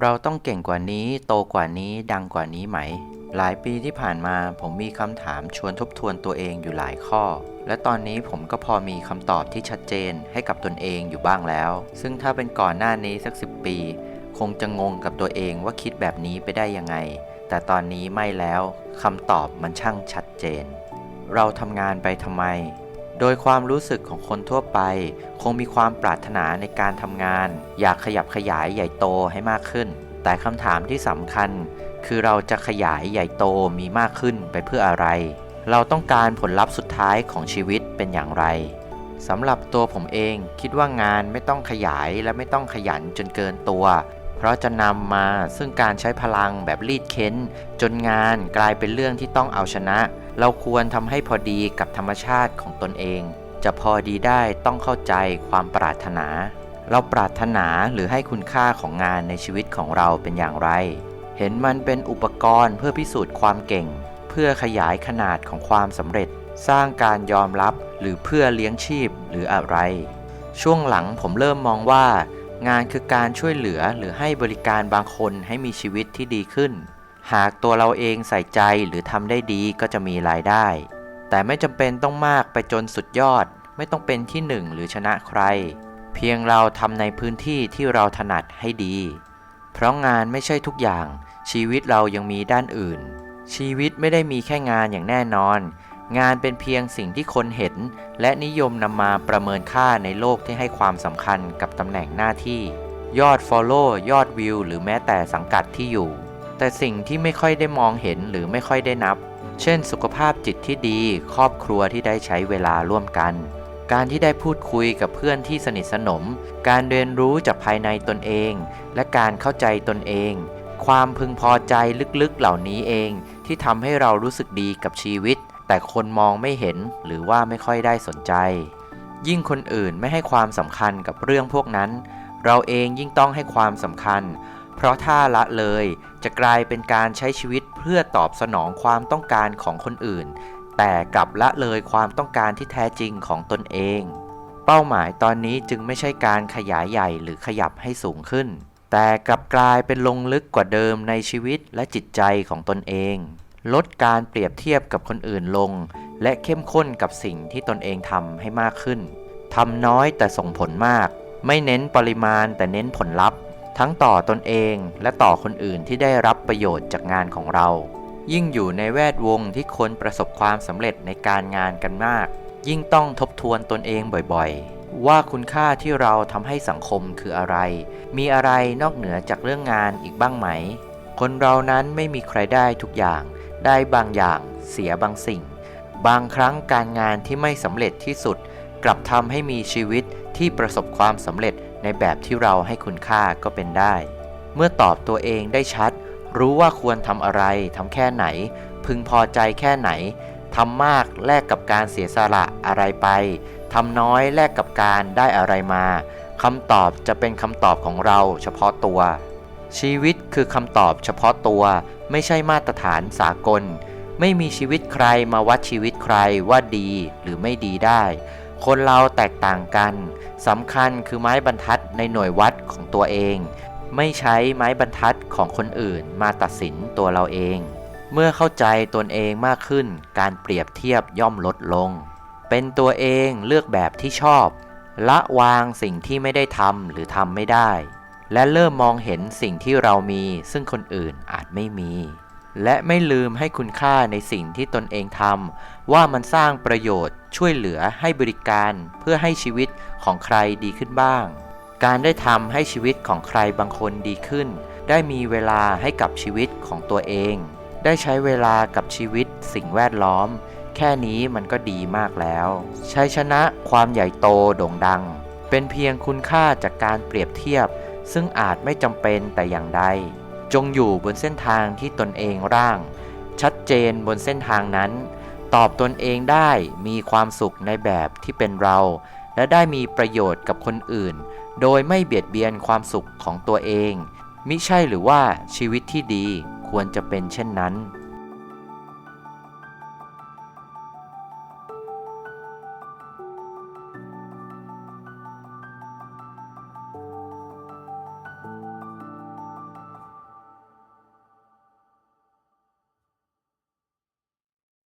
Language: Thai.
เราต้องเก่งกว่านี้ โตกว่านี้ดังกว่านี้ไหม หลายปีที่ผ่านมาผมมีคำถามชวนทบทวนตัวเองอยู่หลายข้อ และตอนนี้ผมก็พอมีคำตอบที่ชัดเจนให้กับตนเองอยู่บ้างแล้ว ซึ่งถ้าเป็นก่อนหน้านี้สักสิปี คงจะงงกับตัวเองว่าคิดแบบนี้ไปได้ยังไง แต่ตอนนี้ไม่แล้วคำตอบมันช่างชัดเจน เราทำงานไปทำไม โดยความรู้สึกของคนทั่วไป คงมีความปรารถนาในการทำงาน อยากขยับขยายใหญ่โตให้มากขึ้น แต่คำถามที่สำคัญ คือเราจะขยายใหญ่โตมีมากขึ้นไปเพื่ออะไร เราต้องการผลลัพธ์สุดท้ายของชีวิตเป็นอย่างไรสำหรับตัวผมเองคิดว่างานไม่ต้องขยายและไม่ต้องขยันจนเกินตัว เพราะจะนำมาซึ่งการใช้พลังแบบรีดเค้น จนงานกลายเป็นเรื่องที่ต้องเอาชนะ เราควรทำให้พอดีกับธรรมชาติของตนเอง จะพอดีได้ต้องเข้าใจความปรารถนา เราปรารถนาหรือให้คุณค่าของงานในชีวิตของเราเป็นอย่างไร เห็นมันเป็นอุปกรณ์เพื่อพิสูจน์ความเก่ง เพื่อขยายขนาดของความสำเร็จ สร้างการยอมรับหรือเพื่อเลี้ยงชีพหรืออะไร ช่วงหลังผมเริ่มมองว่า งานคือการช่วยเหลือหรือให้บริการบางคนให้มีชีวิตที่ดีขึ้น หากตัวเราเองใส่ใจหรือทำได้ดีก็จะมีรายได้ แต่ไม่จำเป็นต้องมากไปจนสุดยอด ไม่ต้องเป็นที่หนึ่งหรือชนะใคร เพียงเราทำในพื้นที่ที่เราถนัดให้ดี เพราะงานไม่ใช่ทุกอย่าง ชีวิตเรายังมีด้านอื่น ชีวิตไม่ได้มีแค่งานอย่างแน่นอน งานเป็นเพียงสิ่งที่คนเห็น และนิยมนำมาประเมินค่าในโลกที่ให้ความสำคัญกับตำแหน่งหน้าที่ ยอด Follow ยอดวิวหรือแม้แต่สังกัดที่อยู่ แต่สิ่งที่ไม่ค่อยได้มองเห็นหรือไม่ค่อยได้นับ เช่น สุขภาพจิตที่ดี ครอบครัวที่ได้ใช้เวลาร่วมกัน การที่ได้พูดคุยกับเพื่อนที่สนิทสนม การเรียนรู้จากภายในตนเอง และการเข้าใจตนเองความพึงพอใจลึกๆเหล่านี้เองที่ทำให้เรารู้สึกดีกับชีวิต แต่คนมองไม่เห็นหรือว่าไม่ค่อยได้สนใจ ยิ่งคนอื่นไม่ให้ความสำคัญกับเรื่องพวกนั้น เราเองยิ่งต้องให้ความสำคัญ เพราะถ้าละเลยจะกลายเป็นการใช้ชีวิตเพื่อตอบสนองความต้องการของคนอื่น แต่กลับละเลยความต้องการที่แท้จริงของตนเอง เป้าหมายตอนนี้จึงไม่ใช่การขยายใหญ่หรือขยับให้สูงขึ้น แต่กลับกลายเป็นลงลึกกว่าเดิมในชีวิตและจิตใจของตนเอง ลดการเปรียบเทียบกับคนอื่นลง และเข้มข้นกับสิ่งที่ตนเองทำให้มากขึ้นทำน้อยแต่ส่งผลมาก ไม่เน้นปริมาณแต่เน้นผลลัพธ์ ทั้งต่อตนเองและต่อคนอื่นที่ได้รับประโยชน์จากงานของเรา ยิ่งอยู่ในแวดวงที่คนประสบความสำเร็จในการงานกันมาก ยิ่งต้องทบทวนตนเองบ่อยๆ ว่าคุณค่าที่เราทำให้สังคมคืออะไร มีอะไรนอกเหนือจากเรื่องงานอีกบ้างไหม คนเรานั้นไม่มีใครได้ทุกอย่าง ได้บางอย่างเสียบางสิ่ง บางครั้งการงานที่ไม่สำเร็จที่สุด กลับทำให้มีชีวิตที่ประสบความสำเร็จในแบบที่เราให้คุณค่าก็เป็นได้ เมื่อตอบตัวเองได้ชัด รู้ว่าควรทำอะไรทำแค่ไหน พึงพอใจแค่ไหนทำมากแลกกับการเสียสละอะไรไปทำน้อยแลกกับการได้อะไรมาคำตอบจะเป็นคำตอบของเราเฉพาะตัว ชีวิตคือคำตอบเฉพาะตัว ไม่ใช่มาตรฐานสากล ไม่มีชีวิตใครมาวัดชีวิตใครว่าดีหรือไม่ดีได้ คนเราแตกต่างกันสำคัญคือไม้บรรทัดในหน่วยวัดของตัวเอง ไม่ใช้ไม้บรรทัดของคนอื่นมาตัดสินตัวเราเอง เมื่อเข้าใจตนเองมากขึ้น การเปรียบเทียบย่อมลดลง เป็นตัวเองเลือกแบบที่ชอบ ละวางสิ่งที่ไม่ได้ทำหรือทำไม่ได้ และเริ่มมองเห็นสิ่งที่เรามี ซึ่งคนอื่นอาจไม่มี และไม่ลืมให้คุณค่าในสิ่งที่ตนเองทำว่ามันสร้างประโยชน์ ช่วยเหลือให้บริการเพื่อให้ชีวิตของใครดีขึ้นบ้าง การได้ทำให้ชีวิตของใครบางคนดีขึ้น ได้มีเวลาให้กับชีวิตของตัวเอง ได้ใช้เวลากับชีวิตสิ่งแวดล้อม แค่นี้มันก็ดีมากแล้วชัยชนะความใหญ่โตโด่งดัง เป็นเพียงคุณค่าจากการเปรียบเทียบ ซึ่งอาจไม่จำเป็นแต่อย่างใด จงอยู่บนเส้นทางที่ตนเองร่าง ชัดเจนบนเส้นทางนั้น ตอบตนเองได้มีความสุขในแบบที่เป็นเรา และได้มีประโยชน์กับคนอื่น โดยไม่เบียดเบียนความสุขของตัวเอง มิใช่หรือว่าชีวิตที่ดีควรจะเป็นเช่นนั้น